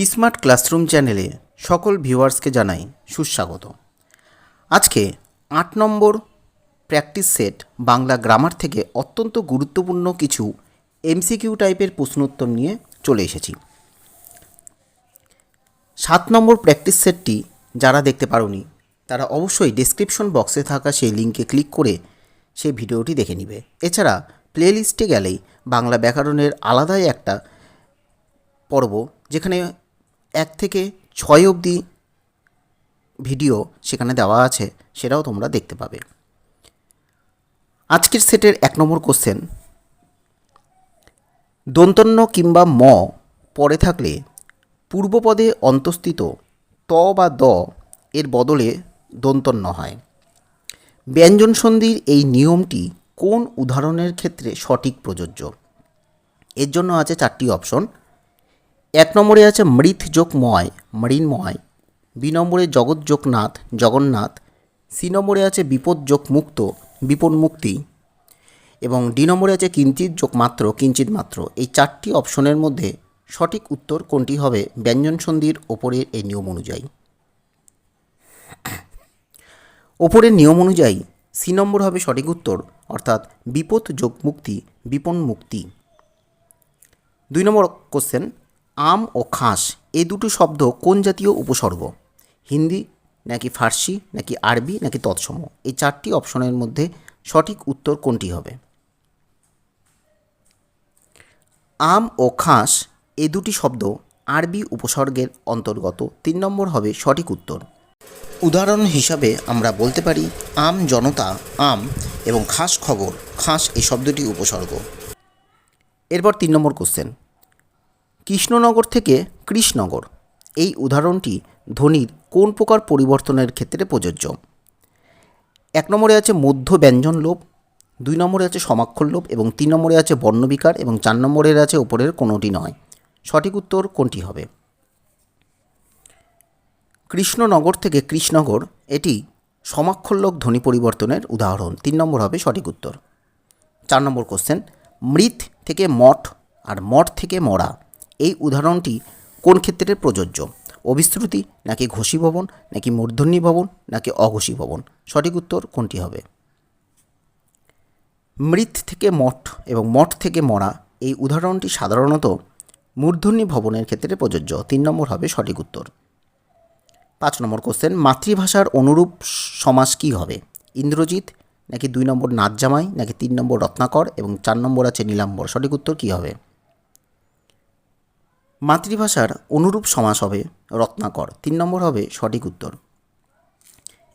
পিসমার্ট classroom চ্যানেলে সকল ভিউয়ার্সকে জানাই সুস্বাগত। আজকে আট নম্বর প্র্যাকটিস সেট বাংলা গ্রামার থেকে অত্যন্ত গুরুত্বপূর্ণ কিছু এমসিকিউ টাইপের প্রশ্নোত্তর নিয়ে চলে এসেছি। সাত নম্বর প্র্যাকটিস সেটটি যারা দেখতে পারোনি, তারা অবশ্যই ডেসক্রিপশন বক্সে থাকা সেই লিঙ্কে ক্লিক করে সেই ভিডিওটি দেখে নিবে। এছাড়া প্লেলিস্টে গেলেই বাংলা ব্যাকরণের আলাদাই একটা পর্ব, যেখানে এক থেকে ছয় অবধি ভিডিও সেখানে দেওয়া আছে, সেটাও তোমরা দেখতে পাবে। আজকের সেটের এক নম্বর কোশ্চেন দন্তন্য কিংবা ম পরে থাকলে পূর্বপদে অন্তস্থিত ত বা দ এর বদলে দন্তন্য হয়। ব্যঞ্জন সন্ধির এই নিয়মটি কোন উদাহরণের ক্ষেত্রে সঠিক প্রযোজ্য? এর জন্য আছে চারটি অপশন। এক নম্বরে আছে মৃৎ যোগ ময়। মৃন্ময় বি নম্বরে জগৎ যোগনাথ, জগন্নাথ। সি নম্বরে আছে বিপদ যোগ মুক্ত বিপদ মুক্তি। এবং ডি নম্বরে আছে কিঞ্চিত যোগ মাত্র কিঞ্চিত মাত্র। এই চারটি অপশনের মধ্যে সঠিক উত্তর কোনটি হবে ব্যঞ্জন সন্ধির ওপরের এই নিয়ম অনুযায়ী। ওপরের নিয়ম অনুযায়ী সি নম্বর হবে সঠিক উত্তর, অর্থাৎ বিপদ যোগ মুক্তি বিপন মুক্তি। দুই নম্বর কোশ্চেন আম ও খাস এই দুটো শব্দ কোন জাতীয় উপসর্গ? হিন্দি নাকি ফার্সি, নাকি আরবি, নাকি তৎসম? এই চারটি অপশনের মধ্যে সঠিক উত্তর কোনটি হবে? আম ও খাস, এ দুটি শব্দ আরবি উপসর্গের অন্তর্গত। তিন নম্বর হবে সঠিক উত্তর। উদাহরণ হিসাবে আমরা বলতে পারি, আম জনতা, আম এবং খাস খবর, খাস এই শব্দটি উপসর্গ। এরপর তিন নম্বর কোশ্চেন কৃষ্ণনগর থেকে কৃষ্ণনগর। এই উদাহরণটি ধ্বনির কোন প্রকার পরিবর্তনের ক্ষেত্রে প্রযোজ্য? এক নম্বরে আছে মধ্য ব্যঞ্জন লোপ, দুই নম্বরে আছে সমাক্ষর লোপ এবং তিন নম্বরে আছে বর্ণবিকার এবং চার নম্বরের আছে ওপরের কোনোটি নয়। সঠিক উত্তর কোনটি হবে? কৃষ্ণনগর থেকে কৃষ্ণনগর, এটি সমাক্ষরলোক ধ্বনি পরিবর্তনের উদাহরণ, তিন নম্বর হবে সঠিক উত্তর। চার নম্বর কোশ্চেন মৃৎ থেকে মঠ আর মঠ থেকে মরা। এই উদাহরণটি কোন ক্ষেত্রে প্রযোজ্য? অবিশ্রুতি নাকি ঘোষী ভবন, নাকি মূর্ধন্য ভবন, নাকি অঘোষী ভবন? সঠিক উত্তর কোনটি হবে? মৃৎ থেকে মঠ এবং মঠ থেকে মরা, এই উদাহরণটি সাধারণত মূর্ধন্য ভবনের ক্ষেত্রে প্রযোজ্য। তিন নম্বর হবে সঠিক উত্তর। পাঁচ নম্বর কোশ্চেন মাতৃভাষার অনুরূপ সমাজ কী হবে? ইন্দ্রজিৎ, নাকি দুই নম্বর নাথজামাই নাকি তিন নম্বর রত্নাকর এবং চার নম্বর আছে নীলাম্বর? সঠিক উত্তর কী হবে? মাতৃভাষার অনুরূপ সমাস হবে রত্নাকর, তিন নম্বর হবে সঠিক উত্তর।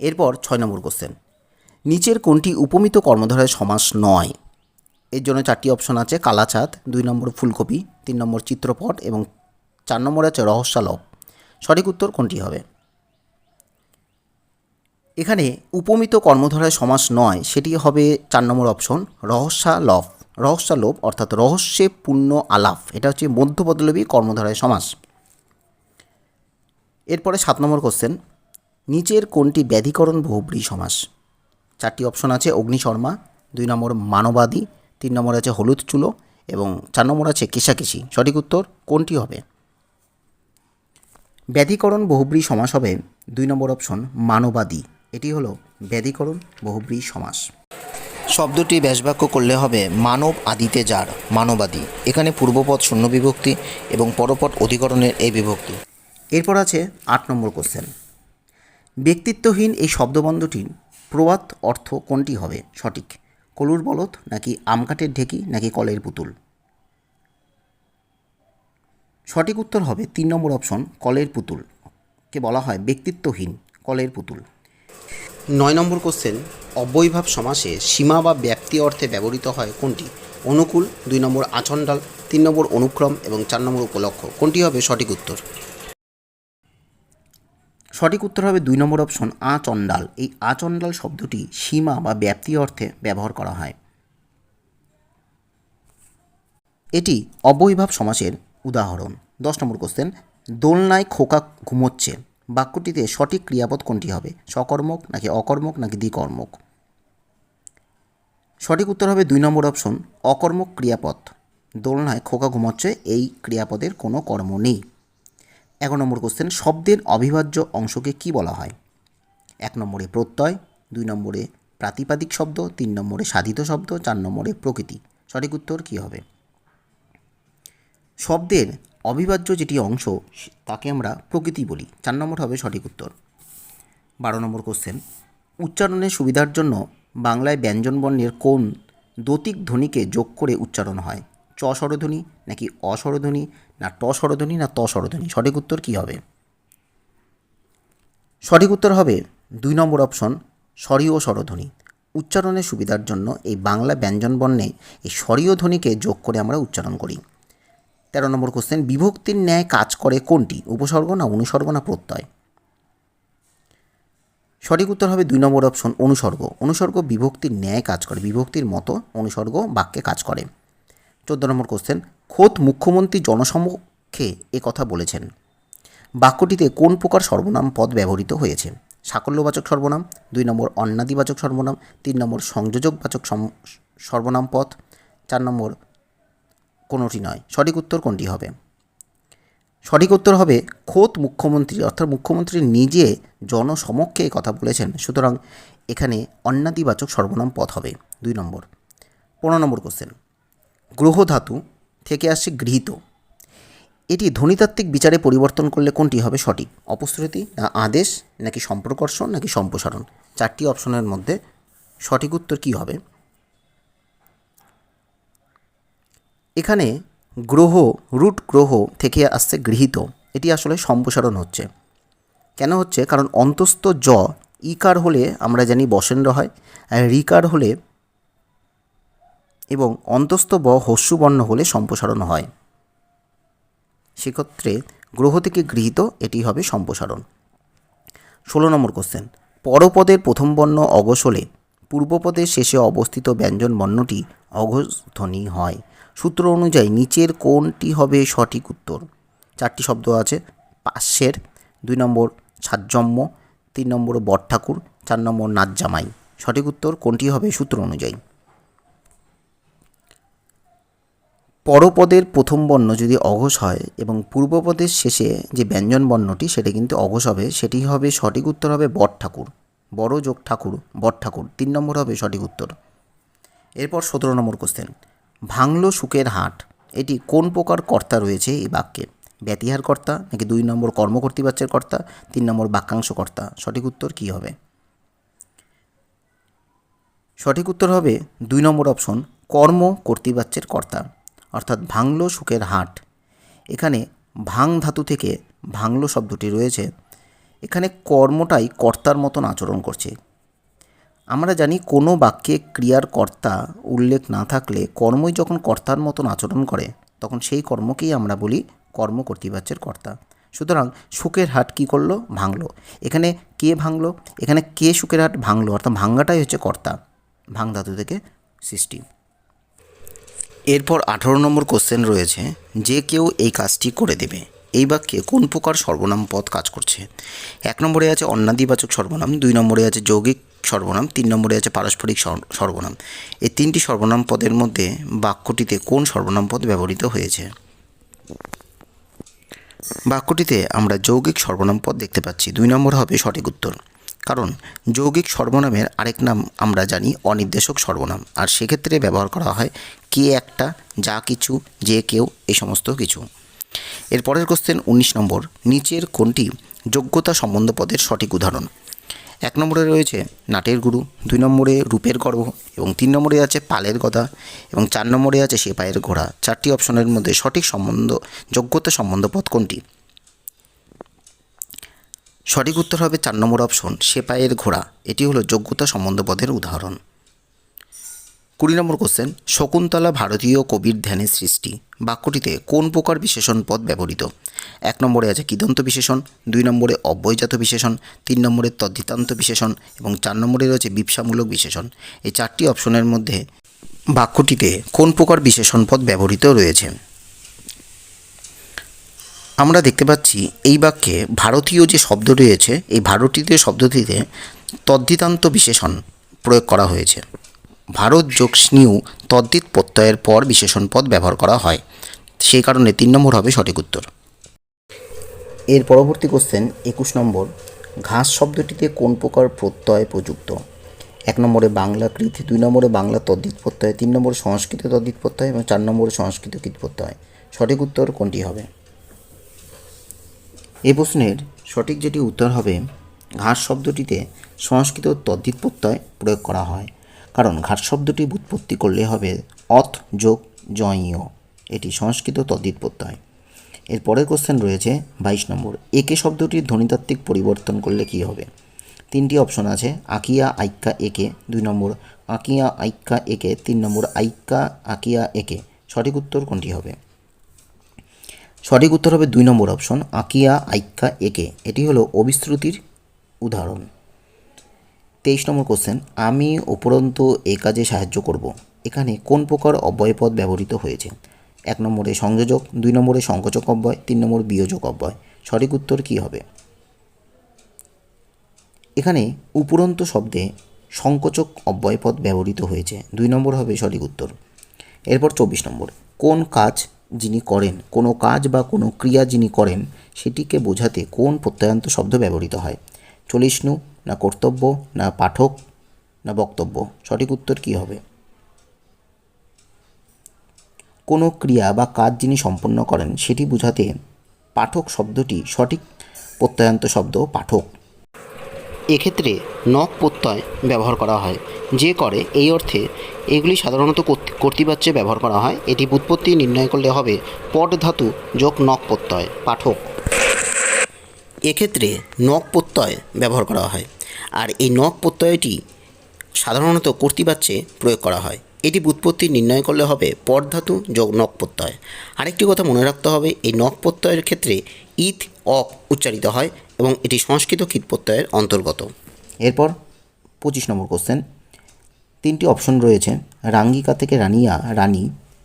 এরপর ছয় নম্বর কোশ্চেন নিচের কোনটি উপমিত কর্মধারায় সমাস নয়? এর জন্য চারটি অপশন আছে কালাচাঁদ দুই নম্বর ফুলকপি, তিন নম্বর চিত্রপট এবং চার নম্বর আছে রহস্যালভ সঠিক উত্তর কোনটি হবে? এখানে উপমিত কর্মধারায় সমাস নয়, সেটি হবে চার নম্বর অপশন রহস্যালভ রহস্যালোভ অর্থাৎ রহস্যে পূর্ণ আলাপ, এটা হচ্ছে মধ্যপদলবী কর্মধারায় সমাস। এরপরে সাত নম্বর কোশ্চেন নিচের কোনটি ব্যাধিকরণ বহুব্রী সমাস? চারটি অপশন আছে অগ্নিশর্মা দুই নম্বর মানবাদী, তিন নম্বর আছে হলুদ চুলো, এবং চার নম্বর আছে কেশাকেশি। সঠিক উত্তর, কোনটি হবে? ব্যাধিকরণ বহুব্রী সমাস হবে, দুই নম্বর অপশন মানবাদী। এটি হলো ব্যাধিকরণ বহুব্রী সমাস। শব্দটি ব্যাসবাক্য করলে হবে মানব আদিতে যার মানবাদী। এখানে পূর্বপদ শূন্য বিভক্তি এবং পরপদ অধিকরণের এই বিভক্তি। এরপর আছে আট নম্বর কোশ্চেন ব্যক্তিত্বহীন এই শব্দবন্ধটির প্রবাদ অর্থ কোনটি হবে? সঠিক। কলুর বলদ নাকি আমকাঠের ঢেকি নাকি কলের পুতুল? সঠিক উত্তর হবে তিন নম্বর অপশন কলের পুতুল। কে বলা হয় ব্যক্তিত্বহীন কলের পুতুল। নয় নম্বর কোশ্চেন অব্যয়ভাব সমাসে সীমা বা ব্যাপ্তি অর্থে ব্যবহৃত হয় কোনটি? অনুকূল, দুই নম্বর আচণ্ডাল, তিন নম্বর অনুক্রম এবং চার নম্বর উপলক্ষ। কোনটি হবে সঠিক উত্তর? সঠিক উত্তর হবে দুই নম্বর অপশন আচণ্ডাল। এই আচণ্ডাল শব্দটি সীমা বা ব্যাপ্তি অর্থে ব্যবহার করা হয়। এটি অবৈভাব সমাসের উদাহরণ। দশ নম্বর কোশ্চেন দোলনায় খোকা ঘুমোচ্ছে। বাক্যটিতে সঠিক ক্রিয়াপদ কোনটি হবে? সকর্মক নাকি অকর্মক নাকি দ্বিকর্মক? সঠিক উত্তর হবে দুই নম্বর অপশন, অকর্মক ক্রিয়াপদ। দোলনায় খোকা ঘুমাচ্ছে, এই ক্রিয়াপদের কোনো কর্ম নেই। এগারো নম্বর কোশ্চেন শব্দের অবিভাজ্য অংশকে কি বলা হয়? এক নম্বরে প্রত্যয়, দুই নম্বরে প্রাতিপাদিক শব্দ, তিন নম্বরে সাধিত শব্দ, চার নম্বরে প্রকৃতি। সঠিক উত্তর কী হবে? শব্দের অবিভাজ্য যেটি অংশ, তাকে আমরা প্রকৃতি বলি। চার নম্বর হবে সঠিক উত্তর। বারো নম্বর কোশ্চেন উচ্চারণের সুবিধার জন্য বাংলায় ব্যঞ্জনবর্ণের কোন দতিক ধ্বনিকে যোগ করে উচ্চারণ হয়? চ স্বরধ্বনি নাকি অস্বরধ্বনি না ট স্বরধ্বনি না ত স্বরধ্বনি? সঠিক উত্তর কী হবে? সঠিক উত্তর হবে দুই নম্বর অপশন স্বরীয় স্বরধ্বনি। উচ্চারণের সুবিধার জন্য এই বাংলা ব্যঞ্জনবর্ণে এই স্বরীয় ধ্বনিকে যোগ করে আমরা উচ্চারণ করি। তেরো নম্বর কোশ্চেন বিভক্তির ন্যায় কাজ করে কোনটি? উপসর্গ না অনুসর্গ না প্রত্যয়? সঠিক উত্তর হবে দুই নম্বর অপশন অনুসর্গ। অনুসর্গ বিভক্তির ন্যায় কাজ করে, বিভক্তির মতো অনুসর্গ বাক্যে কাজ করে। চোদ্দ নম্বর কোশ্চেন খোদ মুখ্যমন্ত্রী জনসমক্ষে এ কথা বলেছেন। বাক্যটিতে কোন প্রকার সর্বনাম পদ ব্যবহৃত হয়েছে? সাকল্যবাচক সর্বনাম, দুই নম্বর অন্নাদিবাচক সর্বনাম, তিন নম্বর সংযোজকবাচক সর্বনাম পদ, চার নম্বর কোনোটি নয়। সঠিক উত্তর কোনটি হবে? সঠিক উত্তর হবে খোদ মুখ্যমন্ত্রী, অর্থাৎ মুখ্যমন্ত্রী নিজে জনসমক্ষে কথা বলেছেন। সুতরাং এখানে অন্নাদিবাচক সর্বনাম পথ হবে। দুই নম্বর। পনেরো নম্বর কোশ্চেন গ্রহ ধাতু থেকে আসছে গৃহীত। এটি ধ্বনিতাত্ত্বিক বিচারে পরিবর্তন করলে কোনটি হবে সঠিক? অপশ্রুতি না আদেশ, নাকি সম্প্রকর্ষণ, নাকি সম্প্রসারণ? চারটি অপশনের মধ্যে সঠিক উত্তর কী হবে? এখানে গ্রহ, রুট গ্রহ থেকে আসছে গৃহীত। এটি আসলে সম্প্রসারণ হচ্ছে। কেন হচ্ছে? কারণ অন্তস্থ জ, ইকার হলে আমরা জানি বসেন্দ্র হয় রিকার হলে এবং অন্তস্থ ব, হস্যবর্ণ হলে সম্প্রসারণ হয়। সেক্ষেত্রে গ্রহ থেকে গৃহীত এটি হবে সম্প্রসারণ। ষোলো নম্বর কোশ্চেন পরপদের প্রথম বর্ণ হলে পূর্বপদের শেষে অবস্থিত ব্যঞ্জন বর্ণটি অঘোষ ধ্বনি হয়। সূত্র অনুযায়ী নিচের কোনটি হবে সঠিক উত্তর? চারটি শব্দ আছে। পার্শ্বের দুই নম্বর ছাজ্জম্য তিন নম্বর বটঠাকুর, চার নম্বর নাচজামাই সঠিক উত্তর কোনটি হবে সূত্র অনুযায়ী? পরপদের প্রথম বর্ণ যদি অঘোষ হয় এবং পূর্বপদের শেষে যে ব্যঞ্জন বর্ণটি সেটা কিন্তু অঘোষ হবে, সেটি হবে সঠিক উত্তর হবে বট ঠাকুর বড় যোগ ঠাকুর, বট ঠাকুর, তিন নম্বর হবে সঠিক উত্তর। এরপর সতেরো নম্বর কোশ্চেন ভাঙলো সুখের হাট, এটি কোন প্রকার কর্তা রয়েছে এই বাক্যে? ব্যতিহার কর্তা নাকি দুই নম্বর কর্মকর্তৃবাচ্যের কর্তা, তিন নম্বর বাক্যাংশ কর্তা? সঠিক উত্তর কী হবে? সঠিক উত্তর হবে দুই নম্বর অপশন কর্ম কর্তৃবাচ্যের কর্তা, অর্থাৎ ভাঙলো সুখের হাট। এখানে ভাং ধাতু থেকে ভাঙলো শব্দটি রয়েছে। এখানে কর্মটাই কর্তার মতন আচরণ করছে। আমরা জানি কোনো বাক্যে ক্রিয়ার কর্তা উল্লেখ না থাকলে কর্মই যখন কর্তার মতন আচরণ করে, তখন সেই কর্মকেই আমরা বলি কর্ম কর্তৃবাচ্যের কর্তা। সুতরাং সুখের হাট কী করল? ভাঙলো। এখানে কে ভাঙলো? এখানে কে সুখের হাট ভাঙলো? অর্থাৎ ভাঙ্গাটাই হচ্ছে কর্তা ভাং থেকে সৃষ্টি। এরপর আঠারো নম্বর কোশ্চেন রয়েছে, যে কেউ এই কাজটি করে দেবে। এই বাক্যে কোন প্রকার সর্বনাম পদ কাজ করছে? এক নম্বরে আছে অন্নাদিবাচক সর্বনাম, দুই নম্বরে আছে যৌগিক সর্বনাম, তিন নম্বরে আছে পারস্পরিক সর্বনাম। এই তিনটি সর্বনাম পদের মধ্যে বাক্যটিতে কোন সর্বনাম পদ ব্যবহৃত হয়েছে? বাক্যটিতে আমরা যৌগিক সর্বনাম পদ দেখতে পাচ্ছি। দুই নম্বর হবে সঠিক উত্তর। কারণ যৌগিক সর্বনামের আরেক নাম আমরা জানি অনির্দেশক সর্বনাম। আর সেক্ষেত্রে ব্যবহার করা হয় কে একটা, যা কিছু, যে কেউ এই সমস্ত কিছু। এর পরের কোশ্চেন উনিশ নম্বর, নিচের কোনটি যোগ্যতা সম্বন্ধ পদের সঠিক উদাহরণ? এক নম্বরে রয়েছে নাটের গুরু, দুই নম্বরে রূপের গর্ভ এবং তিন নম্বরে আছে পালের গদা, এবং চার নম্বরে আছে সেপাইয়ের ঘোড়া। চারটি অপশনের মধ্যে সঠিক সম্বন্ধ, যোগ্যতা সম্বন্ধ পদ কোনটি? সঠিক উত্তর হবে চার নম্বর অপশন, সেপাইয়ের ঘোড়া। এটি হলো যোগ্যতা সম্বন্ধ পদের উদাহরণ। কুড়ি নম্বর কোশ্চেন শকুন্তলা ভারতীয় কবির ধ্যানের সৃষ্টি। বাক্যটিতে কোন প্রকার বিশেষণ পদ ব্যবহৃত? এক নম্বরে আছে কিদন্ত বিশেষণ, দুই নম্বরে অব্যয়জাত বিশেষণ, তিন নম্বরে তদ্ধিতান্ত বিশেষণ এবং চার নম্বরে রয়েছে বিপসামূলক বিশেষণ। এই চারটি অপশনের মধ্যে বাক্যটিতে কোন প্রকার বিশেষণ পদ ব্যবহৃত রয়েছে? আমরা দেখতে পাচ্ছি এই বাক্যে ভারতীয় যে শব্দ রয়েছে, এই ভারতীয় শব্দটিতে তদ্ধিতান্ত বিশেষণ প্রয়োগ করা হয়েছে। ভারত যোগ স্নিউ তদ্ধিত প্রত্যয়ের পর বিশেষণ পদ ব্যবহার করা হয়। সেই কারণে তিন নম্বর হবে সঠিক উত্তর। এর পরবর্তী কোশ্চেন একুশ নম্বর, ঘাস শব্দটিতে কোন প্রকার প্রত্যয় প্রযুক্ত? এক নম্বরে বাংলা কৃত, দুই নম্বরে বাংলা তদ্ধিত প্রত্যয়, তিন নম্বরে সংস্কৃত তদ্ধিত প্রত্যয় এবং চার নম্বরে সংস্কৃত কৃত প্রত্যয়। সঠিক উত্তর কোনটি হবে? এ প্রশ্নের সঠিক যেটি উত্তর হবে, ঘাস শব্দটিতে সংস্কৃত তদ্ধিত প্রত্যয় প্রয়োগ করা হয়। কারণ ঘাট শব্দটি উৎপত্তি করলে হবে অথ যোগ জয়ীয়। এটি সংস্কৃত তদ্ধিত প্রত্যয়। এর পরের কোশ্চেন রয়েছে বাইশ নম্বর। একে শব্দটির ধ্বনিতাত্ত্বিক পরিবর্তন করলে কি হবে? তিনটি অপশন আছে, আকিয়া, আইক্কা, একে। দুই নম্বর, আকিয়া, আইক্কা, একে। তিন নম্বর, আইক্কা, আকিয়া, একে। সঠিক উত্তর কোনটি হবে? সঠিক উত্তর হবে দুই নম্বর অপশন আকিয়া, আইক্কা, একে। এটি হলো অবিশ্রুতির উদাহরণ। তেইশ নম্বর কোশ্চেন আমি উপরন্তু এ কাজে সাহায্য করব। এখানে কোন প্রকার অব্যয়পদ ব্যবহৃত হয়েছে? এক নম্বরে সংযোজক, দুই নম্বরে সংকোচক অব্যয়, তিন নম্বর বিয়োজক অব্যয়। সঠিক উত্তর কী হবে? এখানে উপরন্ত শব্দে সংকোচক অব্যয়পদ ব্যবহৃত হয়েছে। দুই নম্বর হবে সঠিক উত্তর। এরপর চব্বিশ নম্বর। কোন কাজ যিনি করেন, কোনো কাজ বা কোনো ক্রিয়া যিনি করেন, সেটিকে বোঝাতে কোন প্রত্যয়ান্ত শব্দ ব্যবহৃত হয়? চল্লিশ না কর্তব্য, না পাঠক, না বক্তব্য। সঠিক উত্তর কী হবে? কোনো ক্রিয়া বা কাজ যিনি সম্পন্ন করেন, সেটি বোঝাতে পাঠক শব্দটি সঠিক প্রত্যয়ান্ত শব্দ পাঠক। এক্ষেত্রে নক প্রত্যয় ব্যবহার করা হয়। যে করে এই অর্থে এগুলি সাধারণত কর্তৃ- কর্তৃবাচ্যে ব্যবহার করা হয়। এটি উৎপত্তি নির্ণয় করলে হবে পট ধাতু যোগ নক প্রত্যয়, পাঠক। এক্ষেত্রে নখ প্রত্যয় ব্যবহার করা হয়। আর এই নখ প্রত্যয়টি সাধারণত কর্তৃবাচ্যে প্রয়োগ করা হয়। এটি বুৎপত্তি নির্ণয় করলে হবে পট ধাতু যোগ নখ প্রত্যয়। আরেকটি কথা মনে রাখতে হবে, এই নখ প্রত্যয়ের ক্ষেত্রে ইথ, অক উচ্চারিত হয় এবং এটি সংস্কৃত কীট প্রত্যয়ের অন্তর্গত। এরপর পঁচিশ নম্বর কোশ্চেন তিনটি অপশন রয়েছে, রাঙ্গিকা থেকে রানিয়া, রানী,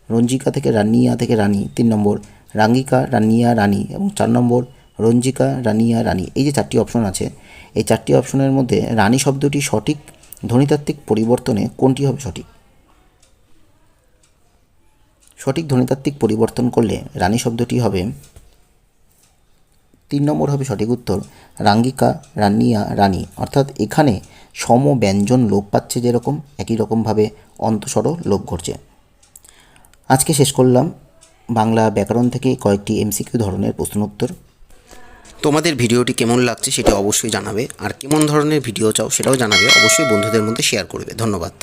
রঞ্জিকা থেকে রানিয়া থেকে রানী, তিন নম্বর, রাঙ্গিকা, রানিয়া, রানী এবং চার নম্বর রঞ্জিকা, রানিয়া, রানী, এই যে চারটি অপশন আছে, এই চারটি অপশনের মধ্যে রানী শব্দটি সঠিক, ধ্বনিতাত্ত্বিক পরিবর্তনে কোনটি হবে সঠিক? সঠিক ধ্বনিতাত্ত্বিক পরিবর্তন করলে রানী শব্দটি হবে, তিন নম্বর হবে সঠিক উত্তর, রাঙ্গিকা, রানিয়া, রানী। অর্থাৎ এখানে সম ব্যঞ্জন লোপ পাচ্ছে যেরকম, একই রকমভাবে অন্তঃস্বর লোপ ঘটছে। আজকে শেষ করলাম। বাংলা ব্যাকরণ থেকে কয়েকটি এমসিকিউ ধরনের প্রশ্ন উত্তর। তোমাদের ভিডিওটি কেমন লাগছে সেটা অবশ্যই জানাবে, আর কেমন ধরনের ভিডিও চাও সেটাও জানাবে, অবশ্যই বন্ধুদের মধ্যে শেয়ার করবে। ধন্যবাদ।